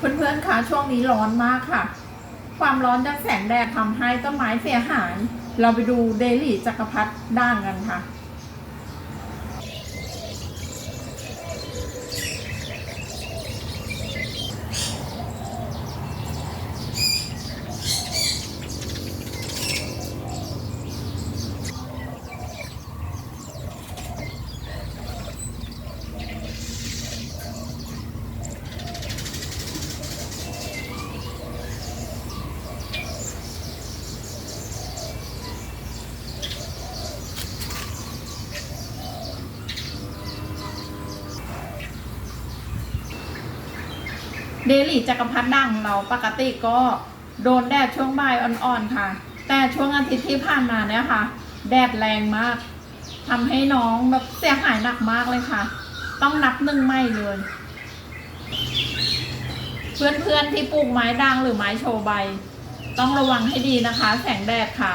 เพื่อนๆคะช่วงนี้ร้อนมากค่ะ ความร้อนจากแสงแดดทำให้ต้นไม้เสียหาย เราไปดูเดลี่จักรพรรดิด่างกันค่ะ เดลี่จักรพรรดิด่างเราปกติก็โดนแดดช่วงบ่ายอ่อนๆค่ะ แต่ช่วงอาทิตย์ที่ผ่านมาเนี่ยค่ะ แดดแรงมากทำให้น้องแบบเสียหายหนักมากเลยค่ะ ต้องนับหนึ่งไม่เลย เพื่อนๆที่ปลูกไม้ด่างหรือไม้โชว์ใบ ต้องระวังให้ดีนะคะ แสงแดดค่ะ